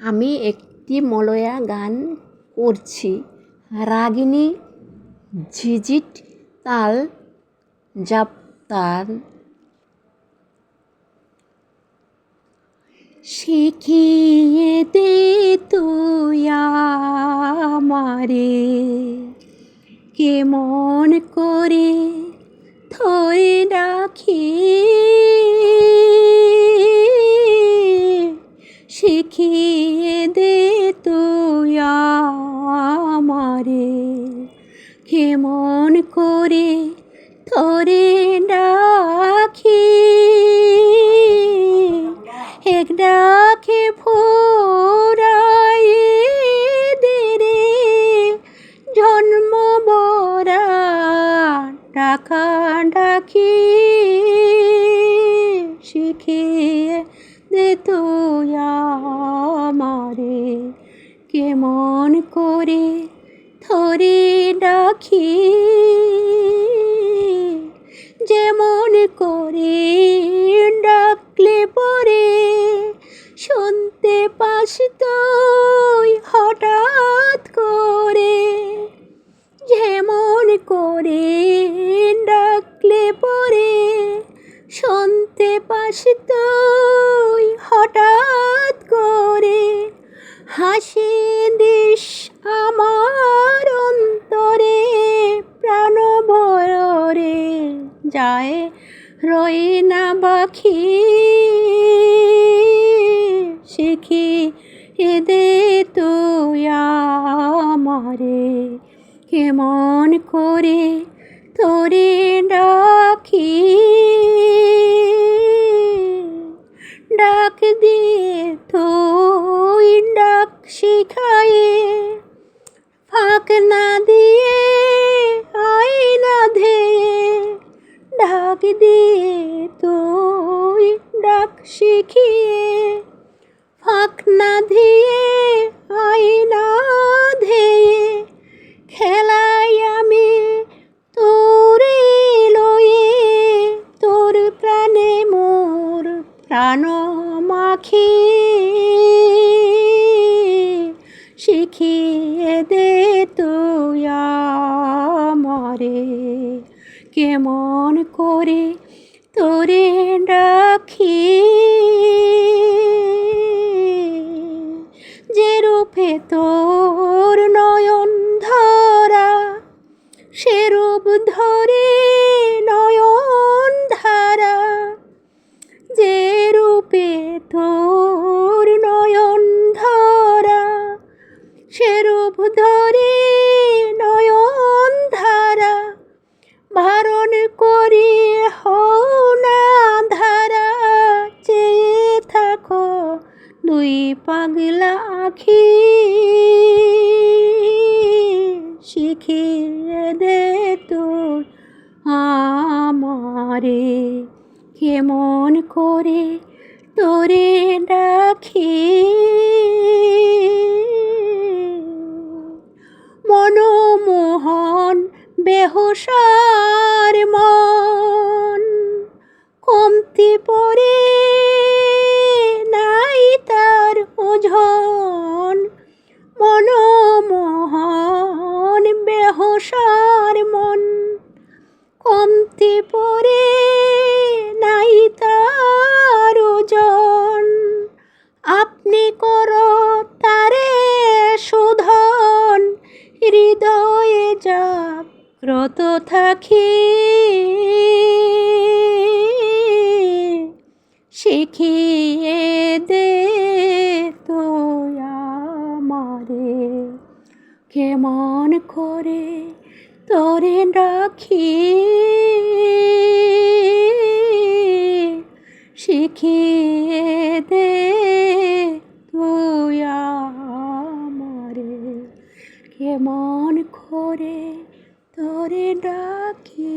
আমি একটি মলয়া গান করছি। রাগিনী ঝিঝিট তাল জাপতান শিখিয়ে দে তুই আমারে, কেমন করে ধরে রাখি শিখিয়ে দে তুই আমারে। কেমন করে ধরে রাখি? এক ডাকে ফোরাই দে রে। জন্ম বরা ডাকা ডাকি। কেমন করে ধরে রাখি? যেমন করে ডাকলে পরে শুনতে পাস তুই হঠাৎ করে। যেমন করে ডাকলে পরে শুনতে পাস তুই হঠাৎ হাসি দিস আমার অন্তরে প্রাণ ভরে যায় রই না বাখি শিখি, এদে তুই আমারে, কেমন করে তোরে শিখায়ে, ফাঁক না দিয়ে আই না ধেয়ে ডাক দিয়ে তুই ডাক শিখিয়ে, ফাঁক না দিয়ে আই না ধেয়ে খেলাই আমি তোরে লয়ে, তোর প্রাণে মোর প্রাণ মাখি শিখিয়ে দে তুই আমারে। কেমন করে তোরে ডাকি যে রূপে তোর নয়ন ধরা, সে রূপ ধরে সে রূপ ধরে নয়ন ধারা ভারণ করি হও না ধারা চেয়ে থাকো দুই পাগলা আখি শিখিয়ে দে তোর আমারে। কেমন করে তোরে ডাকি বেহুসার মন কমতি পরে নাই তার ওজন। মনমোহন বেহুসার মন কমতি পরে নাই তার ওজন। আপনি করো তারে শোধন হৃদয়ে জাগ্রত থাকি। শিখিয়ে দে তুই আমারে। কেমন করে তোরে রাখি? শিখিয়ে দে তুই আমারে। কেমন করে তোরে ডাকি